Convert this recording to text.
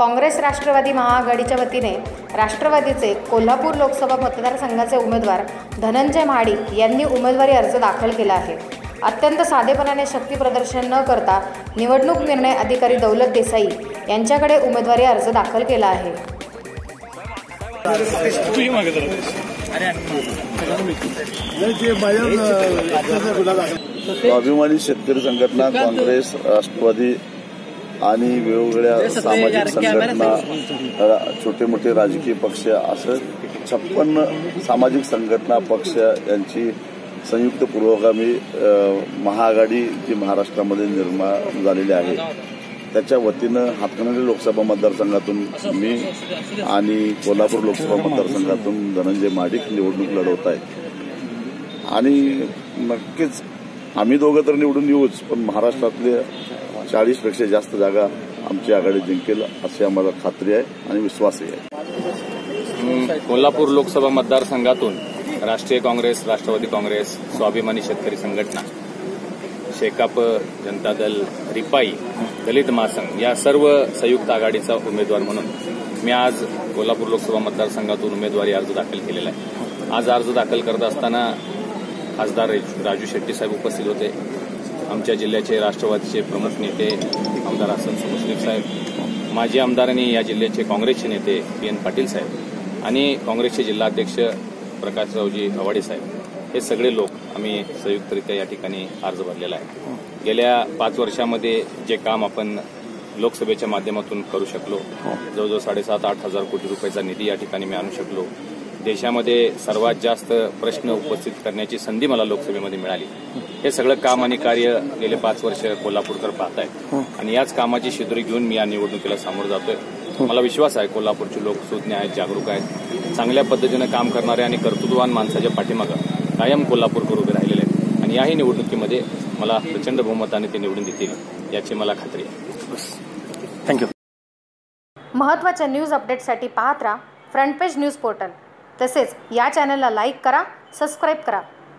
काँग्रेस राष्ट्रवादी महाआघाडीच्या वतीने राष्ट्रवादीचे कोल्हापूर लोकसभा मतदारसंघाचे उमेदवार धनंजय महाडिक यांनी उमेदवारी अर्ज दाखल केला आहे. अत्यंत साधेपणाने शक्ती प्रदर्शन न करता निवडणूक निर्णय अधिकारी दौलत देसाई यांच्याकडे उमेदवारी अर्ज दाखल केला आहे. स्वाभिमानी शेतकरी संघटना काँग्रेस राष्ट्रवादी आणि वेगवेगळ्या सामाजिक संघटना छोटे मोठे राजकीय पक्ष असं छप्पन्न सामाजिक संघटना पक्ष यांची संयुक्त पुरोगामी अ, महाआघाडी जी महाराष्ट्रामध्ये निर्माण झालेली आहे. त्याच्या वतीनं हातकणंगले लोकसभा मतदारसंघातून मी आणि कोल्हापूर लोकसभा मतदारसंघातून धनंजय महाडिक निवडणूक लढवत आहे आणि नक्कीच आम्ही दोघं तर निवडून येऊच पण महाराष्ट्रातले चाळीसपेक्षा जास्त जागा आमची आघाडी जिंकेल अशी आम्हाला खात्री आहे आणि विश्वासही आहे. कोल्हापूर लोकसभा मतदारसंघातून राष्ट्रीय काँग्रेस राष्ट्रवादी काँग्रेस स्वाभिमानी शेतकरी संघटना शेकाप जनता दल रिपाई दलित महासंघ या सर्व संयुक्त आघाडीचा उमेदवार म्हणून मी आज कोल्हापूर लोकसभा मतदारसंघातून उमेदवारी अर्ज दाखल केलेला आहे. आज अर्ज दाखल करत असताना खासदार राजू शेट्टी साहेब उपस्थित होते. आमच्या जिल्ह्याचे राष्ट्रवादीचे प्रमुख नेते आमदार हसन मुश्रीफ साहेब माजी आमदार आणि या जिल्ह्याचे काँग्रेसचे नेते पी एन पाटील साहेब आणि काँग्रेसचे जिल्हाध्यक्ष प्रकाशरावजी आवाडे साहेब. हे सगळे लोक आम्ही संयुक्तरित्या या ठिकाणी अर्ज भरलेला आहे. गेल्या पाच वर्षामध्ये जे काम आपण लोकसभेच्या माध्यमातून करू शकलो जवळजवळ साडेसात आठ हजार कोटी रुपयाचा निधी या ठिकाणी मी आणू शकलो देशामध्ये सर्वात जास्त प्रश्न उपस्थित करण्याची संधी मला लोकसभेमध्ये मिळाली. हे सगळं काम आणि कार्य गेले पाच वर्ष कोल्हापूरकर पाहत आहेत आणि याच कामाची शिदोरी घेऊन मी या निवडणुकीला सामोरं जातोय. मला विश्वास आहे कोल्हापूरचे लोक सुज्ञ आहेत जागरूक आहेत. चांगल्या पद्धतीनं काम करणारे आणि कर्तृत्ववान माणसाच्या पाठीमागं कायम कोल्हापूरकर उभे राहिलेले आहेत. आणि याही निवडणुकीमध्ये मला प्रचंड बहुमताने ते निवडून देतील याची मला खात्री आहे. थँक्यू महत्त्वाच्या न्यूज अपडेटसाठी पाहत राहा फ्रंट पेज न्यूज पोर्टल. तसेच या चॅनलला लाईक करा सबस्क्राईब करा.